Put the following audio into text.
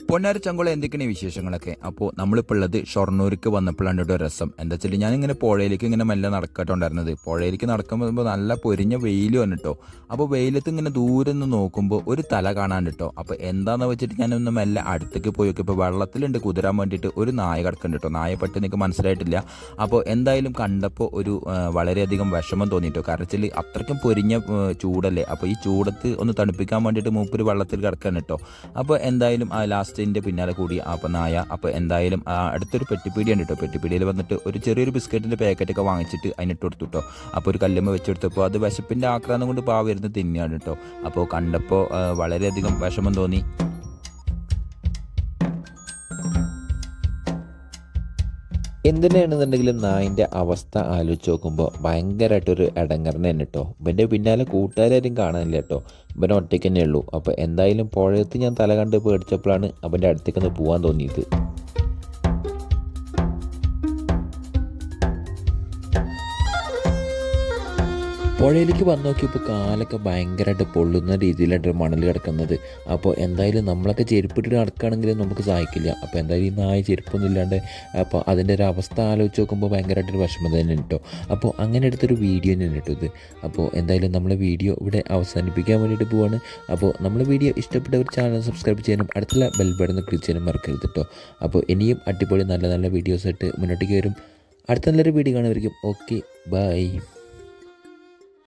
പൊന്നാര ചങ്കുള എന്തൊക്കെയാണ് വിശേഷങ്ങളൊക്കെ? അപ്പോൾ നമ്മളിപ്പോൾ ഉള്ളത് ഷൊർണൂർക്ക് വന്നപ്പോഴാണ് ഒരു രസം. എന്താ വെച്ചാൽ ഞാനിങ്ങനെ പുഴയിലേക്ക് ഇങ്ങനെ മെല്ലെ നടക്കട്ടുണ്ടായിരുന്നത് പുഴയിലേക്ക് നടക്കുമ്പോൾ നല്ല പൊരിഞ്ഞ വെയിൽ വന്നിട്ടോ. അപ്പോൾ വെയിലത്ത് ഇങ്ങനെ ദൂരെ നിന്ന് നോക്കുമ്പോൾ ഒരു തല കാണാൻ കേട്ടോ അപ്പോൾ എന്താണെന്ന് വെച്ചിട്ട് ഞാനൊന്ന് മെല്ലെ അടുത്തേക്ക് പോയി നോക്കി ഇപ്പോൾ വെള്ളത്തിലുണ്ട് കുതിരാൻ വേണ്ടിയിട്ട് ഒരു നായ കിടക്കുന്നുണ്ട് കേട്ടോ നായ പെട്ടെന്ന് എനിക്ക് മനസ്സിലായിട്ടില്ല. അപ്പോൾ എന്തായാലും കണ്ടപ്പോൾ ഒരു വളരെയധികം വിഷമം തോന്നിയിട്ടോ കാരണം വെച്ചാൽ അത്രയ്ക്കും പൊരിഞ്ഞ ചൂടല്ലേ? അപ്പോൾ ഈ ചൂടത്ത് ഒന്ന് തണുപ്പിക്കാൻ വേണ്ടിയിട്ട് മൂപ്പര് വെള്ളത്തിൽ കിടക്കാൻ കേട്ടോ അപ്പോൾ എന്തായാലും ആ ലാസ്റ്റിന്റെ പിന്നാലെ കൂടി അപ്പം നായ. അപ്പോൾ എന്തായാലും അടുത്തൊരു പെട്ടിപ്പീടിയാണ് കേട്ടോ പെട്ടിപ്പീടിയിൽ വന്നിട്ട് ഒരു ചെറിയൊരു ബിസ്ക്കറ്റിന്റെ പാക്കറ്റൊക്കെ വാങ്ങിച്ചിട്ട് അതിനിട്ട് കൊടുത്തു കേട്ടോ അപ്പോൾ ഒരു കല്ലുമ്മ വെച്ചെടുത്തപ്പോൾ അത് വിശപ്പിന്റെ ആക്രാന്തം കൊണ്ട് പാവ ഇരുന്ന് തിന്നെയാണ് കേട്ടോ അപ്പോൾ കണ്ടപ്പോൾ വളരെയധികം വിഷമം തോന്നി. എന്തിനാണെന്നുണ്ടെങ്കിലും നായിന്റെ അവസ്ഥ ആലോചിച്ച് നോക്കുമ്പോൾ ഭയങ്കരമായിട്ടൊരു ഇടങ്ങറിന് തന്നെ കേട്ടോ ഇവന്റെ പിന്നാലെ കൂട്ടുകാരും കാണാനില്ല കേട്ടോ ഇവൻ ഒറ്റയ്ക്ക് തന്നെ ഉള്ളൂ. അപ്പോൾ എന്തായാലും പുഴയത്ത് ഞാൻ തല കണ്ട് പേടിച്ചപ്പോഴാണ് അവന്റെ അടുത്തേക്കൊന്ന് പോകാൻ തോന്നിയത്. പുഴയിലേക്ക് വന്ന് നോക്കിയപ്പോൾ കാലൊക്കെ ഭയങ്കരമായിട്ട് പൊള്ളുന്ന രീതിയിലായിട്ട് മണൽ കിടക്കുന്നത്. അപ്പോൾ എന്തായാലും നമ്മളൊക്കെ ചെരുപ്പിട്ട് നടക്കുകയാണെങ്കിൽ നമുക്ക് സഹായിക്കില്ല അപ്പോൾ എന്തായാലും ഈ നായ ചെരുപ്പൊന്നും ഇല്ലാണ്ട് അപ്പോൾ അതിന്റെ ഒരു അവസ്ഥ ആലോചിച്ച് നോക്കുമ്പോൾ ഭയങ്കരമായിട്ടൊരു വിഷമം തന്നെ കേട്ടോ. അപ്പോൾ അങ്ങനെ എടുത്തൊരു വീഡിയോ തന്നെ കേട്ടോ ഇത്. അപ്പോൾ എന്തായാലും നമ്മളെ വീഡിയോ ഇവിടെ അവസാനിപ്പിക്കാൻ വേണ്ടിയിട്ട് പോവാണ്. അപ്പോൾ നമ്മളെ വീഡിയോ ഇഷ്ടപ്പെട്ട ഒരു ചാനൽ സബ്സ്ക്രൈബ് ചെയ്യാനും അടുത്തുള്ള ബെൽ ബട്ടൺ ക്ലിക്ക് ചെയ്യാനും മറക്കരുത് കേട്ടോ. അപ്പോൾ ഇനിയും അടിപൊളി നല്ല നല്ല വീഡിയോസ് ആയിട്ട് മുന്നോട്ടേക്ക് വരും. അടുത്ത നല്ലൊരു വീഡിയോ കാണുമായിരിക്കും ഓക്കെ ബൈ.